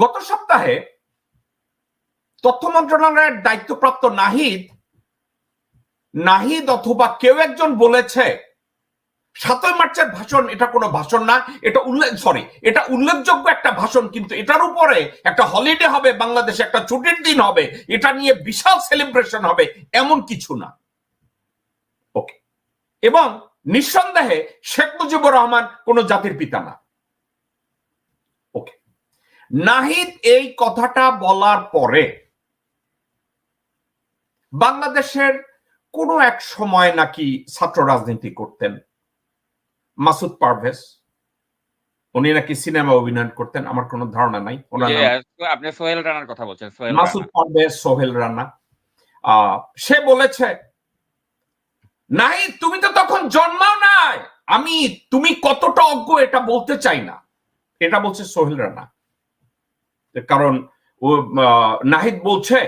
গত সপ্তাহে তথ্য মন্ত্রণালয়ের দায়িত্বপ্রাপ্ত নাহিদ নাহিদ অথবা কেউ একজন বলেছে, সাতই মার্চের ভাষণ এটা কোনো ভাষণ না, এটা উল্লেখ সরি এটা উল্লেখযোগ্য একটা ভাষণ, কিন্তু এটার উপরে একটা হলিডে হবে, বাংলাদেশে একটা ছুটির দিন হবে, এটা নিয়ে বিশাল সেলিব্রেশন হবে, এমন কিছু না। ওকে এবং নিঃসন্দেহে শেখ মুজিবুর রহমান কোনো জাতির পিতা না। নাহিদ এই কথাটা বলার পরে বাংলাদেশের কোনো এক সময় নাকি ছাত্র রাজনীতি করতেন। মাসুদ পারভেজ উনি নাকি সিনেমা অভিনয় করতেন আমার কোনো ধারণা নাই। আপনি সোহেল রানার কথা বলছেন মাসুদ পারভেজ সোহেল রানা। আহ, সে বলেছে নাই তুমি তো তখন জন্মাও নাই। আমি তুমি কতটা অজ্ঞ এটা বলতে চাই না। এটা বলছে সোহেল রানা। কারণ ও নাহিদ বলছে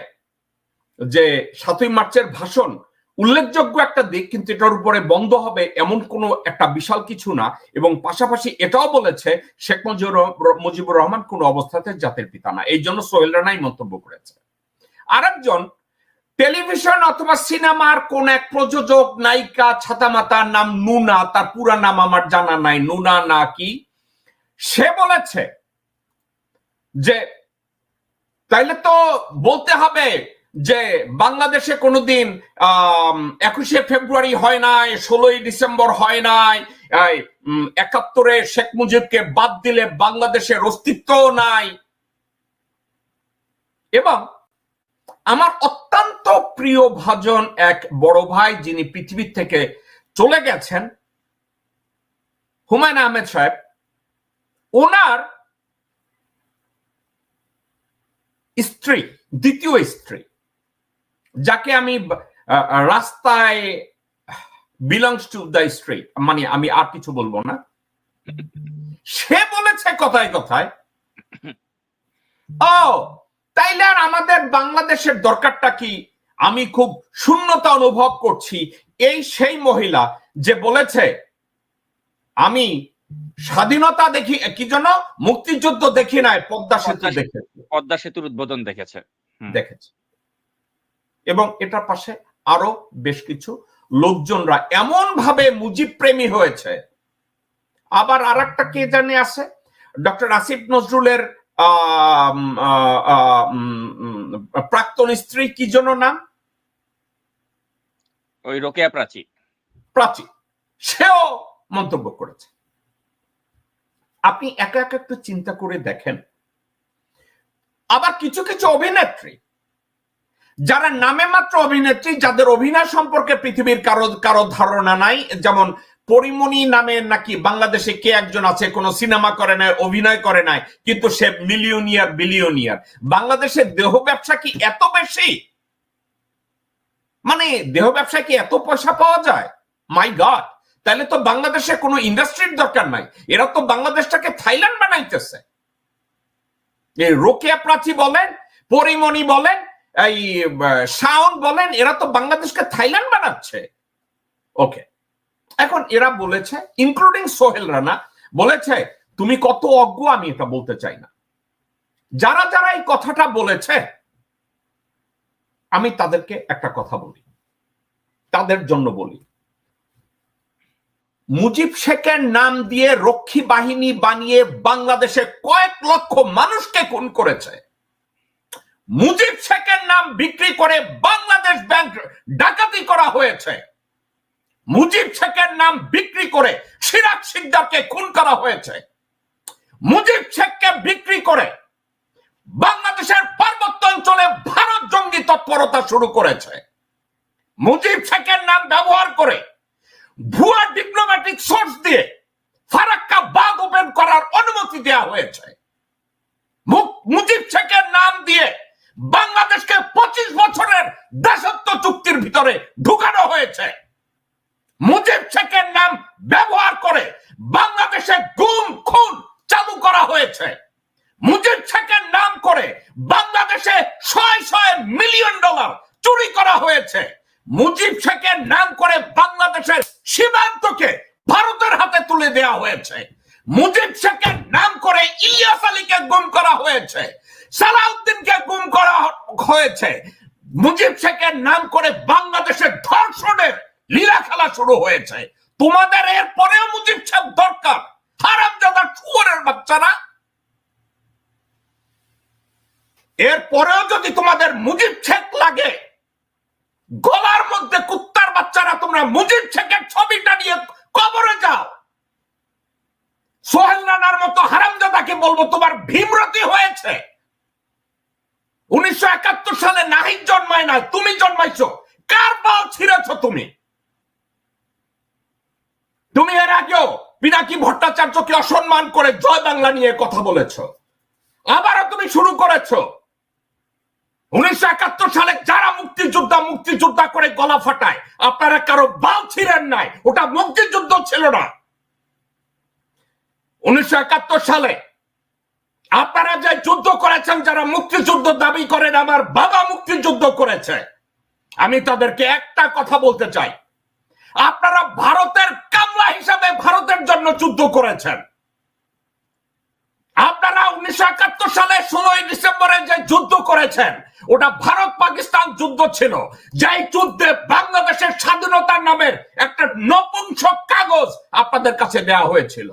যে সাতই মার্চের ভাষণ উল্লেখযোগ্য একটা দিক, কিন্তু এটার উপরে বন্ধ হবে এমন কোনো একটা বিশাল কিছু না। এবং পাশাপাশি এটাও বলেছে শেখ মুজিবুর মুজিবুর রহমান কোন অবস্থাতে জাতির পিতা না। এই জন্য সোহেল রানাই মন্তব্য করেছে। আরেকজন, টেলিভিশন অথবা সিনেমার কোন এক প্রযোজক, নায়িকা, ছাতামাতার নাম নুনা, তার পুরা নাম আমার জানা নাই, নুনা না কি? সে বলেছে যে তাইলে তো বলতে হবে যে বাংলাদেশে কোনোদিন একুশে ফেব্রুয়ারি হয় নাই, ষোলোই ডিসেম্বর হয় নাই একাত্তরে শেখ মুজিবকে বাদ দিলে বাংলাদেশের অস্তিত্ব নাই। এবং আমার অত্যন্ত প্রিয় ভাজন এক বড় ভাই যিনি পৃথিবীর থেকে চলে গেছেন, হুমায়ুন আহমেদ সাহেব, ওনার স্ত্রী, দ্বিতীয় স্ত্রী, যাকে আমি রাস্তায় বিলংস টু দ্য স্ট্রিট মানে আমি আর কিছু বলব না। সে বলেছে কথায় কথায়, ও, তাইলে আর আমাদের বাংলাদেশের দরকারটা কি? আমি খুব শূন্যতা অনুভব করছি এই সেই মহিলা যে বলেছে, আমি স্বাধীনতা দেখি কি জন্য? মুক্তিযুদ্ধ দেখি নাই পদ্মা সেতু। দেখেছি। পদ্মা সেতুর উদ্বোধন দেখেছে। দেখেছি। এবং এটার পাশে আরও বেশ কিছু লোকজনরা এমন ভাবে মুজিব প্রেমী হয়েছে। আবার আর একটা কে জানে আছে? ডক্টর আসিফ নজরুলের প্রাক্তন স্ত্রী কি জন্য নাম? ওই রোকেয়া প্রাচী। প্রাচী। সেও মন্তব্য করেছে। আপনি একা একা একটু চিন্তা করে দেখেন। আবার কিছু কিছু অভিনেত্রী, যারা নামে মাত্র অভিনেত্রী, যাদের অভিনয় সম্পর্কে পৃথিবীর কারও কারও ধারণা নাই, যেমন পরিমণি নামে নাকি বাংলাদেশে কে একজন আছে, কোনো সিনেমা করে নাই, অভিনয় করে নাই, কিন্তু সে মিলিয়নিয়ার, বিলিয়নিয়ার। বাংলাদেশের দেহ ব্যবসা কি এত বেশি? মানে দেহ ব্যবসায় কি এত পয়সা পাওয়া যায়? মাই গড তাহলে তো বাংলাদেশে কোনো ইন্ডাস্ট্রির দরকার নাই। এরা তো বাংলাদেশটাকে থাইল্যান্ড বানাইতেছে। এই রোকেয়া প্রাচী বলেন, পরিমণি বলেন, এই শাওন বলেন, এরা তো বাংলাদেশকে থাইল্যান্ড বানাচ্ছে। ওকে। এখন এরা বলেছে ইনক্লুডিং সোহেল রানা, বলেছে, তুমি কত অজ্ঞ, আমি এটা বলতে চাই না। যারা যারা এই কথাটা বলেছে, আমি তাদেরকে একটা কথা বলি। তাদের জন্য বলি। মুজিব শেখের নাম দিয়ে রক্ষী বাহিনী বানিয়ে বাংলাদেশে কয়েক লক্ষ মানুষকে খুন করেছে। মুজিব শেখের নাম বিক্রি করে বাংলাদেশ ব্যাংক ডাকাতি করা হয়েছে। মুজিব শেখের নাম বিক্রি করে সিরাজ সিকদারকে খুন করা হয়েছে। মুজিব শেখকে বিক্রি করে বাংলাদেশের পার্বত্য অঞ্চলে ভারত জঙ্গি তৎপরতা শুরু করেছে। মুজিব শেখের নাম ব্যবহার করে ভুয়া ডিপ্লোম্যাটিক সোর্স দিয়ে ফারাক্কা বাগ ওপেন করার অনুমতি দেওয়া হয়েছে। মুজিব শেখের নাম দিয়ে বাংলাদেশকে পঁচিশ বছরের দাসত্ব চুক্তির ভিতরে ঢুকানো হয়েছে। মুজিব শেখের নাম ব্যবহার করে বাংলাদেশে গুম খুন চালু করা হয়েছে মুজিব শেখের নাম করে বাংলাদেশে ছয় ছয় মিলিয়ন ডলার চুরি করা হয়েছে মুজিব শেখের নাম করে বাংলাদেশের সীমান্তকে ভারতের হাতে তুলে দেওয়া হয়েছে। মুজিব শেখের নাম করে ইলিয়াস আলীকে গুম করা হয়েছে। সালাউদ্দিনকে গুম করা হয়েছে। মুজিব শেখের নাম করে বাংলাদেশের ধর্ষণের লীলা খেলা শুরু হয়েছে। তোমাদের এর পরেও মুজিব শেখ দরকার। হারাম হারামজাদা শুয়ারের বাচ্চারা। এর পরেও যদি তোমাদের মুজিব শেখ লাগে, গলার মধ্যে কুত্তার বাচ্চারা, তোমরা মুজিব শেখের ছবিটা নিয়ে কবরে যাও সোহেল রানার মতো হারামজাদাকে বলব, তোমার ভীমরতি হয়েছে। উনিশশো একাত্তর সালে নাহিদ জন্মায় না, তুমি জন্মাইছো। কার বাল ছিঁড়েছ তুমি? তুমি এর আগেও পিনাকি ভট্টাচার্যকে অসম্মান করে জয় বাংলা নিয়ে কথা বলেছ। আবারও তুমি শুরু করেছ। উনিশশো একাত্তর সালে যারা মুক্তিযোদ্ধা মুক্তিযোদ্ধা করে গলা ফাটায়, আপনারা কারও বাল ছিলেন নাই, ওটা মুক্তিযুদ্ধ ছিল না। উনিশশো একাত্তর সালে আপনারা যে যুদ্ধ করেছেন, যারা মুক্তিযুদ্ধ দাবি করেন, আমার বাবা মুক্তিযুদ্ধ করেছে। আমি তাদেরকে একটা কথা বলতে চাই। আপনারা ভারতের কামলা হিসাবে ভারতের জন্য যুদ্ধ করেছেন। আপনারা উনিশশো একাত্তর সালে ষোলোই ডিসেম্বরে যে যুদ্ধ করেছেন, ওটা ভারত পাকিস্তান যুদ্ধ ছিল। যাই যুদ্ধে বাংলাদেশের স্বাধীনতার নামের একটা নপুংসক কাগজ আপনাদের কাছে দেওয়া হয়েছিল।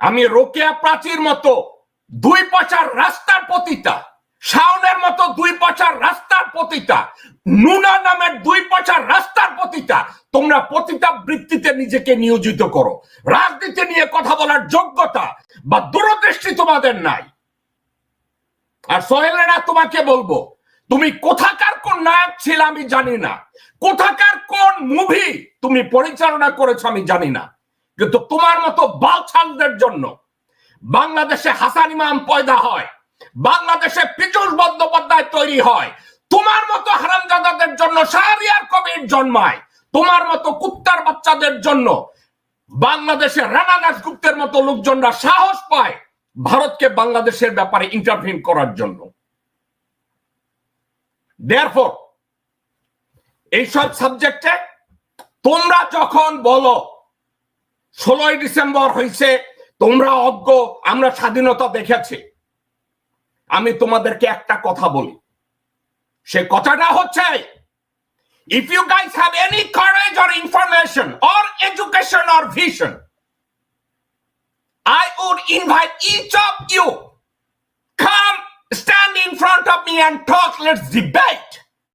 আমি রোকেয়া প্রাচীর মতো দুই পয়সার রাস্তার পতিতা, শাওনের মতো দুই পয়সার রাস্তার পতিতা, নুনা নামের দুই পয়সার রাস্তার পতিতা। তোমরা পতিতা বৃত্তিতে নিজেকে নিয়োজিত করো। রাজনীতি নিয়ে কথা বলার যোগ্যতা বা দূরদৃষ্টি তোমাদের নাই। আর সোহেলেরা তোমাকে বলব, তুমি কোথাকার কোন নায়ক ছিল আমি জানি না। কোথাকার কোন মুভি তুমি পরিচালনা করেছ আমি জানি না। কিন্তু তোমার মতো বালছালদের জন্য বাংলাদেশে হাসান ইমাম পয়দা হয়, বাংলাদেশে পীযুষ বন্দ্যোপাধ্যায় তৈরি হয়, তোমার মতো হারামজাদাদের জন্য শাহরিয়ার কবির জন্মায়, তোমার মতো কুত্তার বাচ্চাদের জন্য বাংলাদেশে রানা দাসগুপ্তের মতো লোকজনরা সাহস পায় ভারতকে বাংলাদেশের ব্যাপারে ইন্টারভিন করার জন্য। দেয়ারফর এইসব সাবজেক্টে তোমরা যখন বলো ষোলোই ডিসেম্বর হয়েছে তোমরা অজ্ঞ, আমরা স্বাধীনতা দেখেছি। আমি তোমাদেরকে একটা কথা বলি। সে কথাটা হচ্ছে if you guys have any courage or information or education or vision I would invite each of you, come stand in front of me and talk. Let's debate.